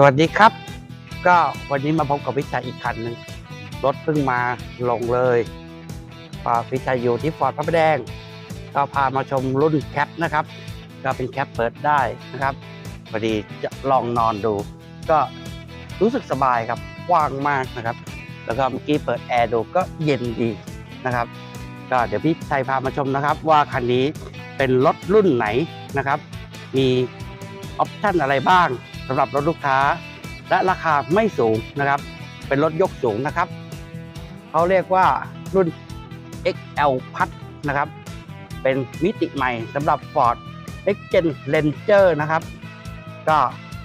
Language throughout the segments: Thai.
สวัสดีครับ ก็วันนี้มาพบกับพิชัยอีกคันหนึ่งรถเพิ่งมาลงเลยพาพิชัยอยู่ที่ฟอร์ดพระประแดง ก็พามาชมรุ่นแคปนะครับ ก็เป็นแคปเปิดได้นะครับพอดีจะลองนอนดู ก็รู้สึกสบายครับกว้างมากนะครับ แล้วก็เมื่อกี้เปิดแอร์ดูก็เย็นดีนะครับ ก็เดี๋ยวพี่ชัยพามาชมนะครับ ว่าคันนี้เป็นรถรุ่นไหนนะครับ มีออปชั่นอะไรบ้าง สำหรับรถลูกค้า และราคาไม่สูงนะครับ เป็นรถยกสูงนะครับเขาเรียกว่ารุ่น XL พัดนะครับ เป็นมิติใหม่สำหรับ Ford Next Gen Ranger นะครับ ก็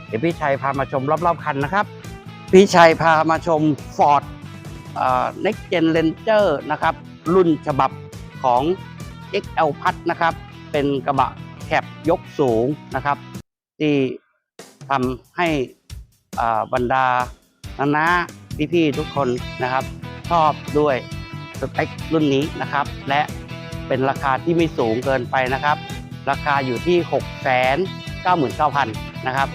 เดี๋ยวพี่ชัยพามาชมรอบๆคันนะครับ พี่ชัยพามาชม Ford เอ่อ Next Gen Ranger นะครับ รุ่นฉบับของ XL พัดนะครับ เป็นกระบะแคบยกสูงนะครับ ที่ ทำให้บรรดานานาพี่ๆทุกคนนะครับ ชอบด้วยสเปครุ่นนี้นะครับ และเป็นราคาที่ไม่สูงเกินไปนะครับ ราคาอยู่ที่ 6 9 9 0 0 0 นะครับ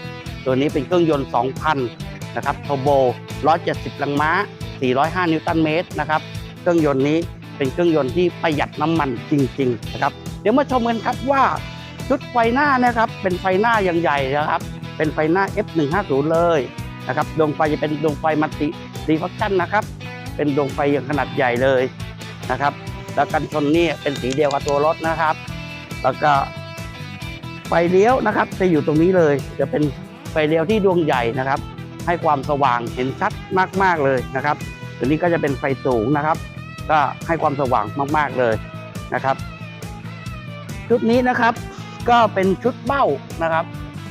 ตัวนี้เป็นเครื่องยนต์ 2,000 นะครับโทโบ 170แรงม้า 405 นิวตันเมตรนะครับ เครื่องยนต์นี้เป็นเครื่องยนต์ที่ประหยัดน้ำมันจริง ๆ นะครับ เดี๋ยวมาชมกันครับว่าชุดไฟหน้านะครับ เป็นไฟหน้าอย่างใหญ่นะครับ เป็นไฟหน้า F150 เลยนะครับดวงไฟจะเป็นดวงไฟมัลติรีฟักชันนะครับ เป็นดวงไฟอย่างขนาดใหญ่เลยนะครับ แล้วกันชนนี่เป็นสีเดียวกับตัวรถนะครับ แล้วก็ไฟเลี้ยวนะครับ จะอยู่ตรงนี้เลย จะเป็นไฟเลี้ยวที่ดวงใหญ่นะครับ ให้ความสว่างเห็นชัดมากๆเลยนะครับตัวนี้ก็จะเป็นไฟสูงนะครับ ก็ให้ความสว่างมากๆเลยนะครับ ชุดนี้นะครับก็เป็นชุดเบ้านะครับ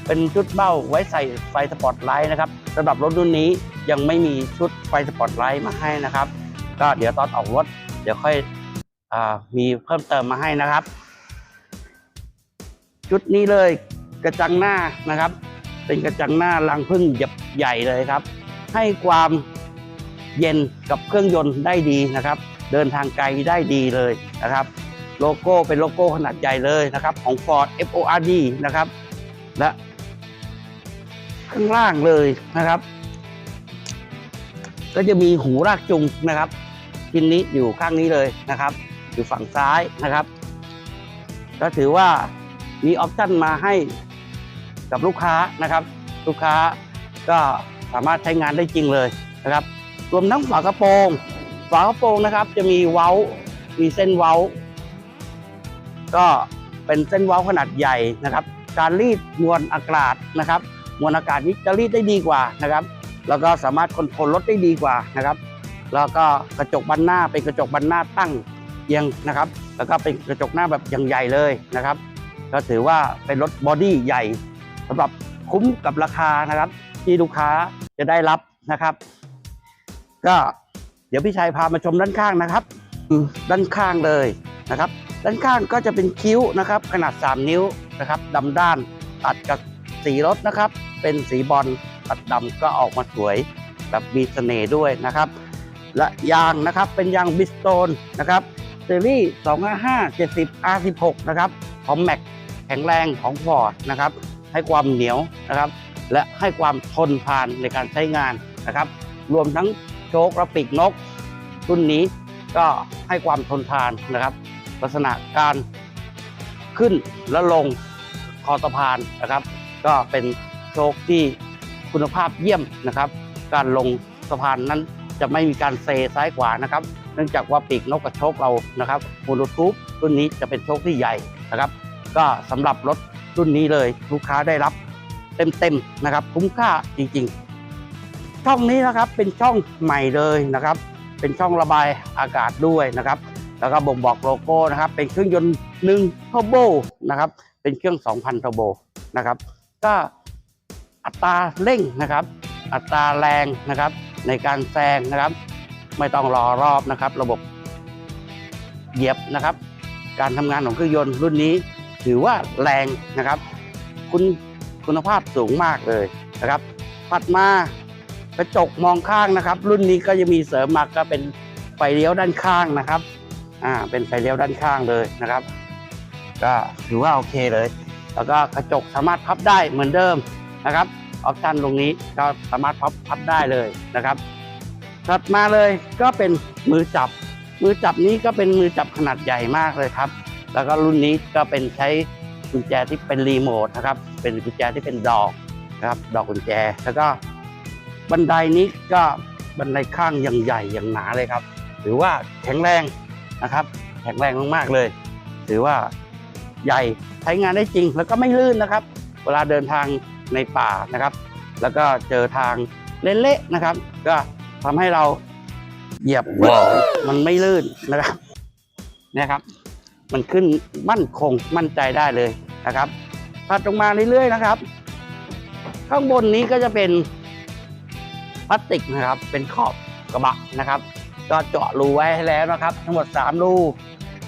เป็นชุดเบ้าไว้ใส่ไฟสปอตไลท์นะครับสำหรับรถรุ่นนี้ยังไม่มีชุดไฟสปอตไลท์มาให้นะครับ ก็เดี๋ยวตอนออกรถเดี๋ยวค่อยอมีเพิ่มเติมมาให้นะครับ ชุดนี้เลยกระจังหน้านะครับ เป็นกระจังหน้ารังพึ่งหยับใหญ่เลยครับ ให้ความเย็นกับเครื่องยนต์ได้ดีนะครับ เดินทางไกลได้ดีเลยนะครับ โลโก้เป็นโลโก้ขนาดใหญ่เลยนะครับ ของ Ford FORD นะครับ และ ข้างล่างเลยนะครับ ก็จะมีหูรากจุงนะครับชิ้นนี้อยู่ข้างนี้เลยนะครับ อยู่ฝั่งซ้ายนะครับ ก็ถือว่ามีออปชั่นมาให้กับลูกค้านะครับ ลูกค้าก็สามารถใช้งานได้จริงเลยนะครับ รวมทั้งฝากระโปรงฝากระโปรงนะครับ จะมีเว้า มีเส้นเว้า ก็เป็นเส้นเว้าขนาดใหญ่นะครับ การรีดมวลอากาศนะครับ มวลอากาศนี้จะรีดได้ดีกว่านะครับ แล้วก็สามารถคอนโทรลรถได้ดีกว่านะครับ แล้วก็กระจกบันหน้าเป็นกระจกบันหน้าตั้งเอียงนะครับ แล้วก็เป็นกระจกหน้าแบบอย่างใหญ่เลยนะครับ ก็ถือว่าเป็นรถบอดี้ใหญ่สำหรับคุ้มกับราคานะครับ ที่ลูกค้าจะได้รับนะครับ ก็เดี๋ยวพี่ชัยพามาชมด้านข้างนะครับด้านข้างเลยนะครับ ด้านข้างก็จะเป็นคิ้วนะครับ ขนาด 3 นิ้วนะครับดำด้านตัดกับ สีรถนะครับ เป็นสีบอลตัดดำก็ออกมาสวยแบบมีเสน่ห์ด้วยนะครับ และยางนะครับเป็นยางบิสโตนนะครับซีรีส์2 5 70 R16 นะครับพร้อมแม็กแข็งแรงของ Ford นะครับ ให้ความเหนียวนะครับ และให้ความทนทานในการใช้งานนะครับ รวมทั้งโชคและปีกนก รุ่นนี้ก็ให้ความทนทานนะครับ ลักษณะการขึ้นและลงคอสะพานนะครับ ก็เป็นโชคที่คุณภาพเยี่ยมนะครับ การลงสะพานนั้นจะไม่มีการเซซ้ายขวานะครับ เนื่องจากว่าปีกนกกับโชคเรานะครับบลูทูธรุ่นนี้จะเป็นโชคที่ใหญ่นะครับ ก็สำหรับรถรุ่นนี้เลยลูกค้าได้รับเต็มๆนะครับ คุ้มค่าจริงๆ ช่องนี้นะครับเป็นช่องใหม่เลยนะครับ เป็นช่องระบายอากาศด้วยนะครับ แล้วก็บ่งบอกโลโก้นะครับ เป็นเครื่องยนต์หนึ่งเทอร์โบนะครับ เป็นเครื่อง 2,000เทอร์โบนะครับ ก็อัตราเร่งนะครับ อัตราแรงนะครับ ในการแซงนะครับ ไม่ต้องรอรอบนะครับ ระบบเหยียบนะครับ การทำงานของเครื่องยนต์รุ่นนี้ ถือว่าแรงนะครับ คุณคุณภาพสูงมากเลยนะครับถัดมากระจกมองข้างนะครับ รุ่นนี้ก็จะมีเสริมมาก็เป็นไฟเลี้ยวด้านข้างนะครับอ่าเป็นไฟเลี้ยวด้านข้างเลยนะครับ ก็ถือว่าโอเคเลย แล้วก็กระจกสามารถพับได้เหมือนเดิมนะครับออปชันตรงนี้ก็สามารถพับพับได้เลยนะครับถัดมาเลยก็เป็นมือจับ มือจับนี้ก็เป็นมือจับขนาดใหญ่มากเลยครับ แล้วก็รุ่นนี้ก็เป็นใช้กุญแจที่เป็นรีโมทนะครับ เป็นกุญแจที่เป็นดอกนะครับ ดอกกุญแจ แล้วก็บันไดนี้ก็บันไดข้างอย่างใหญ่อย่างหนาเลยครับ ถือว่าแข็งแรงนะครับ แข็งแรงมากๆเลย ถือว่า ใหญ่ใช้งานได้จริง แล้วก็ไม่ลื่นนะครับ เวลาเดินทางในป่านะครับ แล้วก็เจอทางเละๆนะครับ ก็ทำให้เราเหยียบมันไม่ลื่นนะครับนี่ครับ มันขึ้นมั่นคงมั่นใจได้เลยนะครับถัดลงมาเรื่อยๆนะครับ ข้างบนนี้ก็จะเป็นพลาสติกนะครับ เป็นขอบกระบะนะครับ ก็เจาะรูไว้ให้แล้วนะครับ ทั้งหมด 3 รู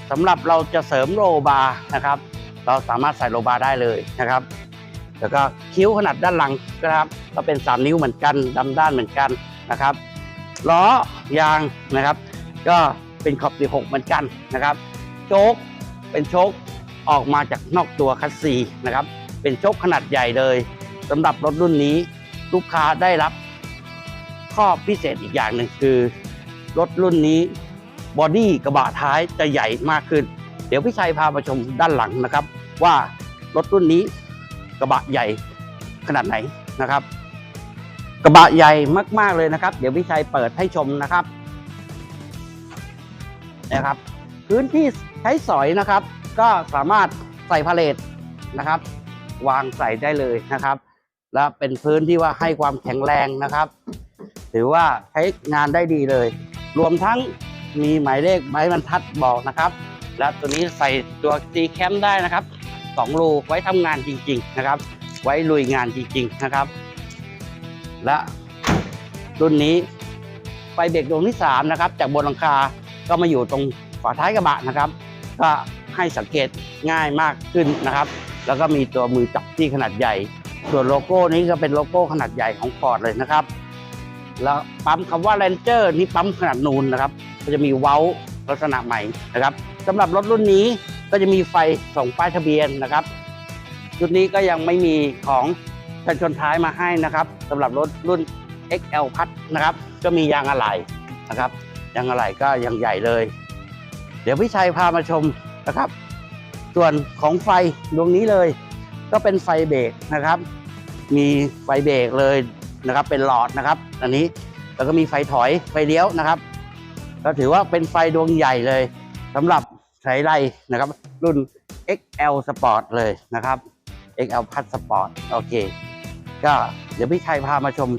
สำหรับเราจะเสริมโลบาร์นะครับ เราสามารถใส่โลบาร์ได้เลยนะครับ แล้วก็คิ้วขนาดด้านหลังนะครับ ก็เป็น 3 นิ้วเหมือนกันดำด้านเหมือนกันนะครับล้อยางนะครับ ก็เป็นขอบ16เหมือนกันนะครับโชคเป็นโชคออกมาจากนอกตัวคัสซีนะครับ เป็นโชคขนาดใหญ่เลยสำหรับรถรุ่นนี้ลูกค้าได้รับข้อพิเศษอีกอย่างหนึ่งคือ รถรุ่นนี้ บอดี้กระบะท้ายจะใหญ่มากขึ้น เดี๋ยวพี่ชัยพามาชมด้านหลังนะครับ ว่ารถรุ่นนี้กระบะใหญ่ขนาดไหนนะครับ กระบะใหญ่มากๆเลยนะครับ เดี๋ยวพี่ชัยเปิดให้ชมนะครับนะครับ พื้นที่ใช้สอยนะครับ ก็สามารถใส่พาเลทนะครับ วางใส่ได้เลยนะครับ และเป็นพื้นที่ว่าให้ความแข็งแรงนะครับ ถือว่าใช้งานได้ดีเลย รวมทั้ง มีหมายเลขไม้บรรทัดบอกนะครับ และตัวนี้ใส่ตัว G Cam ได้นะครับสองรูไว้ทำงานจริง ๆนะครับ ไว้ลุยงานจริง ๆนะครับ และรุ่นนี้ไฟเบรกดวงที่3นะครับจากบนหลังคาก็มาอยู่ตรงฝาท้ายกระบะนะครับ ก็ให้สังเกตง่ายมากขึ้นนะครับ แล้วก็มีตัวมือจับที่ขนาดใหญ่ ส่วนโลโก้นี้ก็เป็นโลโก้ขนาดใหญ่ของฟอร์ดเลยนะครับ แล้วปั๊มคำว่า Ranger นี่ปั๊มขนาดนูนนะครับ ก็จะมีเว้าลักษณะใหม่นะครับสำหรับรถรุ่นนี้ก็จะมีไฟส่องป้ายทะเบียนนะครับชุดนี้ก็ยังไม่มีของกันชนท้ายมาให้นะครับสำหรับรถรุ่น XL พัดนะครับ ก็มียางอะไหล่นะครับยางอะไหล่ก็ยังใหญ่เลย เดี๋ยวพี่ชัยพามาชมนะครับ ส่วนของไฟดวงนี้เลย ก็เป็นไฟเบรกนะครับ มีไฟเบรกเลยนะครับ เป็นหลอดนะครับ อันนี้แล้วก็มีไฟถอยไฟเลี้ยวนะครับ ก็ถือว่าเป็นไฟดวงใหญ่เลยสำหรับใช้ไล่นะครับ รุ่น XL Sport เลยนะครับ XL พัด Sport โอเค ก็เดี๋ยวพี่ชัยพามาชม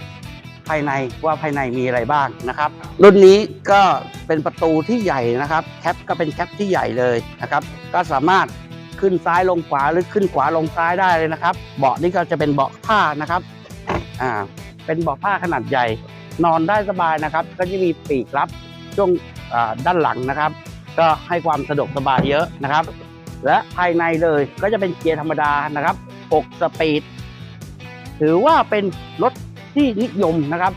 ภายในว่าภายในมีอะไรบ้างนะครับ รุ่นนี้ก็เป็นประตูที่ใหญ่นะครับ แคปก็เป็นแคปที่ใหญ่เลยนะครับ ก็สามารถขึ้นซ้ายลงขวาหรือขึ้นขวาลงซ้ายได้เลยนะครับ เบาะนี่ก็จะเป็นเบาะผ้านะครับอ่าเป็นเบาะผ้าขนาดใหญ่ นอนได้สบายนะครับ ก็จะมีปีกรับ ช่วงด้านหลังนะครับ ก็ให้ความสะดวกสบายเยอะนะครับ และภายในเลยก็จะเป็นเกียร์ธรรมดานะครับ 6 สปีด ถือว่าเป็นรถที่นิยมนะครับ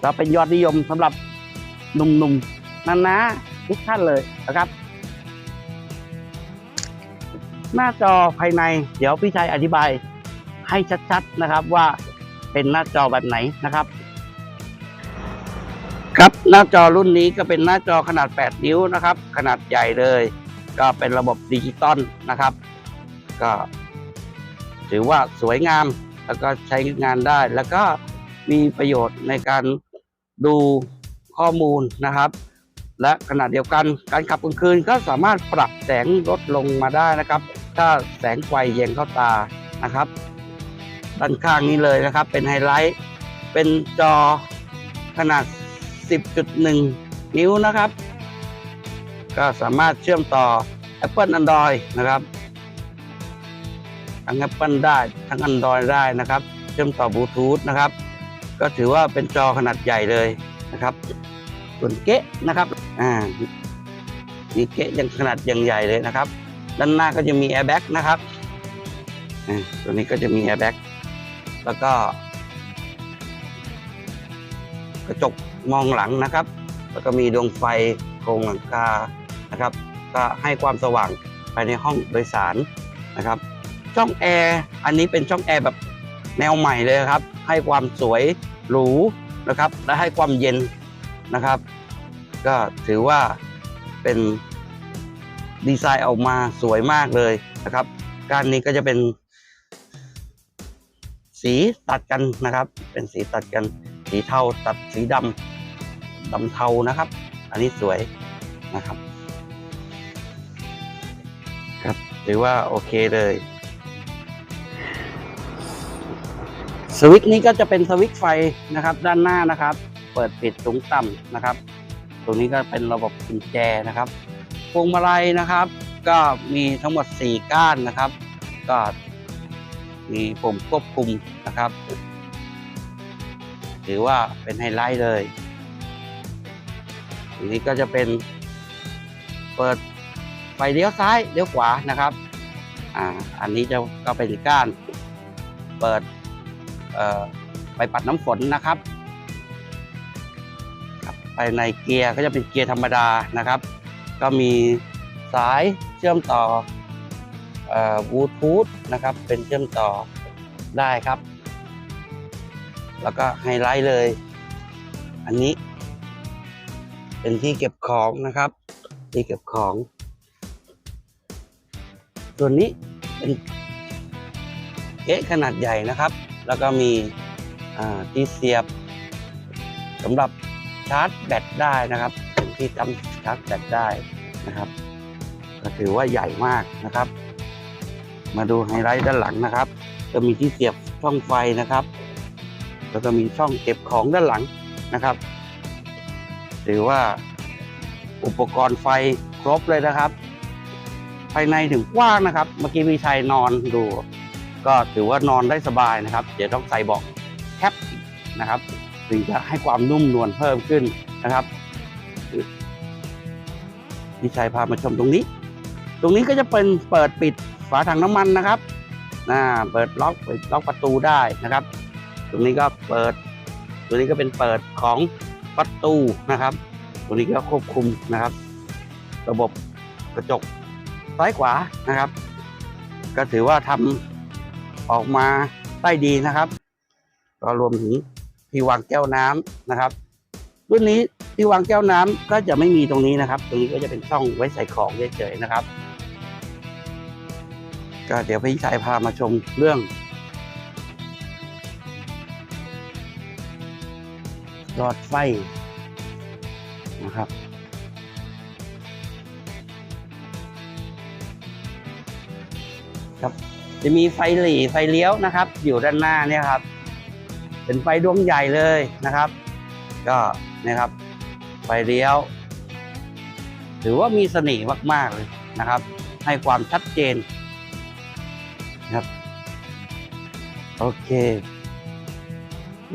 และเป็นยอดนิยมสำหรับหนุ่มๆนันนะทุกท่านเลยนะครับ หน้าจอภายในเดี๋ยวพี่ชัยอธิบายให้ชัดๆนะครับว่าเป็นหน้าจอแบบไหนนะครับ ครับหน้าจอรุ่นนี้ก็เป็นหน้าจอขนาด 8 นิ้วนะครับ ขนาดใหญ่เลย ก็เป็นระบบดิจิตอลนะครับ ก็ ถือว่าสวยงามแล้วก็ใช้งานได้ แล้วก็มีประโยชน์ในการดูข้อมูลนะครับ และขณะเดียวกันการขับกลางคืนก็สามารถปรับแสงลดลงมาได้นะครับ ถ้าแสงไฟแยงเข้าตานะครับ ด้านข้างนี้เลยนะครับ เป็นไฮไลท์ เป็นจอขนาด 10.1 นิ้วนะครับ ก็สามารถเชื่อมต่อ Apple Android นะครับทั้ง Apple ได้ทั้ง Android ได้นะครับ เชื่อมต่อบลูทูธนะครับ ก็ถือว่าเป็นจอขนาดใหญ่เลยนะครับ ส่วนเก๊ะนะครับอ่ามีเก๊ะยังขนาดยังใหญ่เลยนะครับ ด้านหน้าก็จะมีแอร์แบ็กนะครับอ่าตัวนี้ก็จะมีแอร์แบ็กแล้วก็ กระจก มองหลังนะครับ แล้วก็มีดวงไฟโครงหลังคานะครับ ก็ให้ความสว่างภายในห้องโดยสารนะครับ ช่องแอร์อันนี้เป็นช่องแอร์แบบแนวใหม่เลยครับ ให้ความสวยหรูนะครับ และให้ความเย็นนะครับ ก็ถือว่าเป็นดีไซน์ออกมาสวยมากเลยนะครับก้านนี้ก็จะเป็น สีตัดกันนะครับ เป็นสีตัดกัน สีเทาตัดสีดำ ดำเทานะครับ อันนี้สวยนะครับ ครับถือว่าโอเคเลยสวิตช์นี้ก็จะเป็นสวิตช์ไฟนะครับ ด้านหน้านะครับ เปิดปิดสูงต่ำนะครับ ตรงนี้ก็เป็นระบบกุญแจนะครับพวงมาลัยนะครับ ก็มีทั้งหมด 4 ก้านนะครับ ก็มีปุ่มควบคุมนะครับ ถือว่าเป็นไฮไลท์เลย ตรงนี้ก็จะเป็นเปิดไฟเลี้ยวซ้ายเลี้ยวขวานะครับอ่าอันนี้จะก็เป็นก้านเปิดเอ่อไปปัดน้ำฝนนะครับครับภายในเกียร์ก็จะเป็นเกียร์ธรรมดานะครับ ก็มีสายเชื่อมต่อบลูทูธนะครับ เป็นเชื่อมต่อได้ครับ แล้วก็ไฮไลท์เลย อันนี้ เป็นที่เก็บของนะครับ ที่เก็บของ ส่วนนี้เป็นเก๊ะขนาดใหญ่นะครับ แล้วก็มีที่เสียบสำหรับชาร์จแบตได้นะครับเป็นที่ทำชาร์จแบตได้นะครับ ก็ถือว่าใหญ่มากนะครับ มาดูไฮไลท์ด้านหลังนะครับ ก็มีที่เสียบช่องไฟนะครับ แล้วก็มีช่องเก็บของด้านหลังนะครับ ถือว่าอุปกรณ์ไฟครบเลยนะครับ ภายในถึงกว้างนะครับ เมื่อกี้พี่ชัยนอนดู ก็ถือว่านอนได้สบายนะครับ เดี๋ยวต้องใส่เบอกแคปนะครับถึงจะให้ความนุ่มนวลเพิ่มขึ้นนะครับพี่ชัยพามาชมตรงนี้ ตรงนี้ก็จะเป็นเปิดปิดฝาถังน้ำมันนะครับอ่าเปิดล็อกเปิดล็อกประตูได้นะครับ ตรงนี้ก็เปิดตัวนี้ก็เป็นเปิดของ ประตูนะครับ ตัวนี้ก็ควบคุมนะครับ ระบบกระจกซ้ายขวานะครับ ก็ถือว่าทำออกมาได้ดีนะครับ ก็รวมถึงที่วางแก้วน้ำนะครับ รุ่นนี้ที่วางแก้วน้ำก็จะไม่มีตรงนี้นะครับ ตรงนี้ก็จะเป็นช่องไว้ใส่ของเฉยๆนะครับ ก็เดี๋ยวพี่ชายพามาชมเรื่อง หลอดไฟนะครับ ครับจะมีไฟหลีไฟเลี้ยวนะครับ อยู่ด้านหน้าเนี่ยครับ เป็นไฟดวงใหญ่เลยนะครับ ก็นะครับ ไฟเลี้ยวถือว่ามีเสน่ห์มาก ๆ เลยนะครับ ให้ความชัดเจนนะครับ โอเค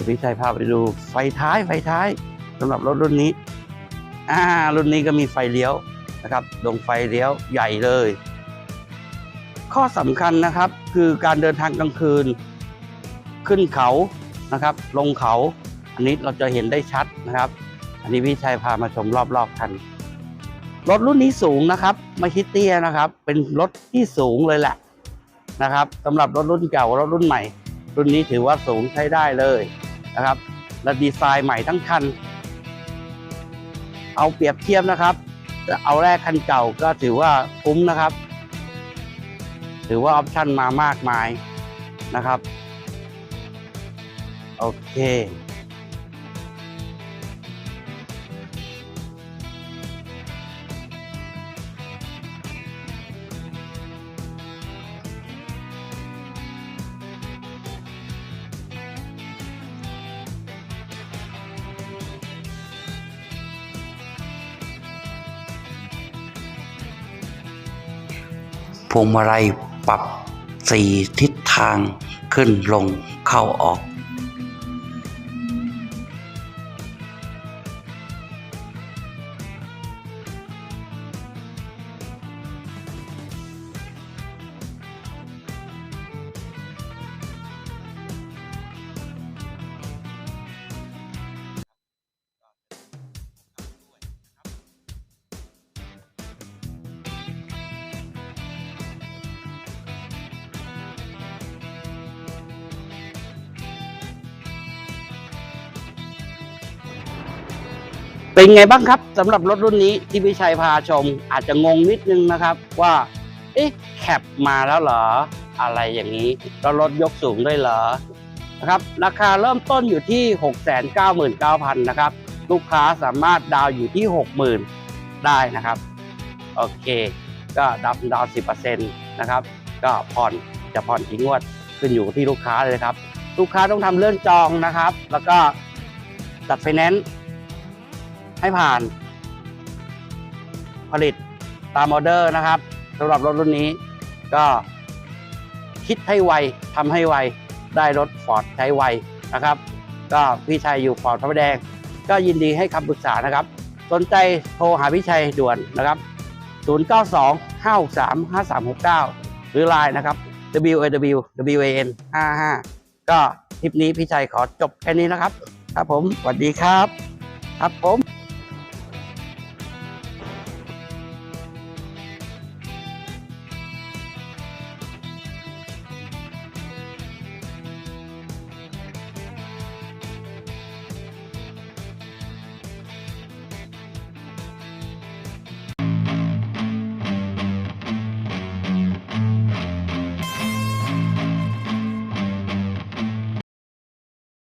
พี่ชัยพาไปดูไฟท้ายไฟท้ายสำหรับรถรุ่นนี้อ่ารุ่นนี้ก็มีไฟเลี้ยวนะครับดวงไฟเลี้ยวใหญ่เลย ข้อสำคัญนะครับคือการเดินทางกลางคืน ขึ้นเขานะครับ ลงเขา อันนี้เราจะเห็นได้ชัดนะครับ อันนี้พี่ชัยพามาชมรอบๆคันรถรุ่นนี้สูงนะครับ ไม่คิดเตี้ยนะครับ เป็นรถที่สูงเลยแหละนะครับสำหรับรถรุ่นเก่ารถรุ่นใหม่ รุ่นนี้ถือว่าสูงใช้ได้เลย นะครับ และดีไซน์ใหม่ทั้งคัน เอาเปรียบเทียบนะครับ เอาแรกคันเก่าก็ถือว่าคุ้มนะครับ ถือว่าออปชั่นมามากมายนะครับ โอเค พวงมาลัยปรับสี่ทิศทางขึ้นลงเข้าออก เป็นไงบ้างครับสำหรับรถรุ่นนี้ที่พี่ชัยพาชม อาจจะงงนิดนึงนะครับว่า เอ๊ะแคปมาแล้วเหรอ อะไรอย่างนี้แล้วรถยกสูงด้วยเหรอนะครับราคาเริ่มต้นอยู่ที่ 699,000นะครับ ลูกค้าสามารถดาวอยู่ที่ 60,000 ได้นะครับ โอเค ก็ดาวน์ดาวน์10%นะครับ ก็ผ่อนจะผ่อนกี่งวดขึ้นอยู่ที่ลูกค้าเลยครับ ลูกค้าต้องทำเรื่องจองนะครับ แล้วก็จัดไฟแนนซ์ ให้ผ่าน ผลิตตามออเดอร์นะครับสำหรับรถรุ่นนี้ก็คิดให้ไวทำให้ไว ได้รถฟอร์ดใช้ไวนะครับ ก็พี่ชัยอยู่ฟอร์ดพระประแดง ก็ยินดีให้คำปรึกษานะครับ สนใจโทรหาพี่ชัยด่วนนะครับ 092 563 5369 หรือ Line นะครับ w a w w a n 55ก็คลิปนี้พี่ชัยขอจบแค่นี้นะครับ ครับผมสวัสดีครับ ครับผม